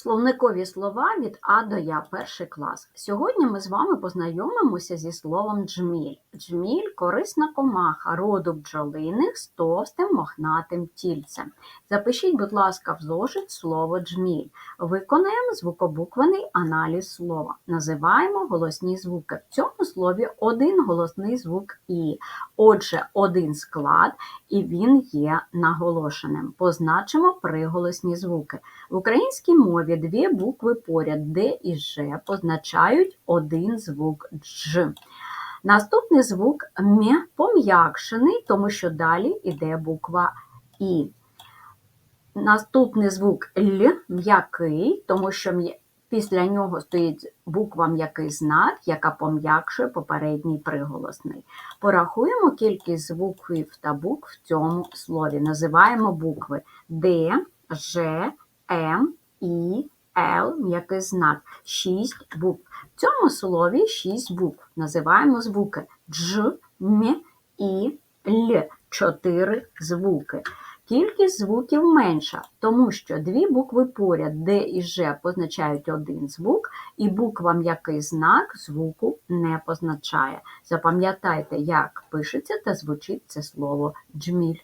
Словникові слова від А до Я, перший клас. Сьогодні ми з вами познайомимося зі словом джміль. Джміль корисна комаха роду бджолиних з товстим мохнатим тільцем. Запишіть, будь ласка, в зошит слово джміль. Виконаємо звукобуквений аналіз слова. Називаємо голосні звуки. В цьому слові один голосний звук І. Отже, один склад, і він є наголошеним. Позначимо приголосні звуки. В українській мові дві букви поряд Д і Ж позначають один звук Дж. Наступний звук М пом'якшений, тому що далі йде буква І. Наступний звук Л м'який, тому що після нього стоїть буква м'який знак, яка пом'якшує попередній приголосний. Порахуємо кількість звуків та букв в цьому слові. Називаємо букви Д, Ж, М, І, Л, м'який знак. Шість букв. В цьому слові шість букв. Називаємо звуки Дж, М, І, Л. Чотири звуки. Кількість звуків менша, тому що дві букви поряд Д і Ж позначають один звук, і буква м'який знак звуку не позначає. Запам'ятайте, як пишеться та звучить це слово джміль.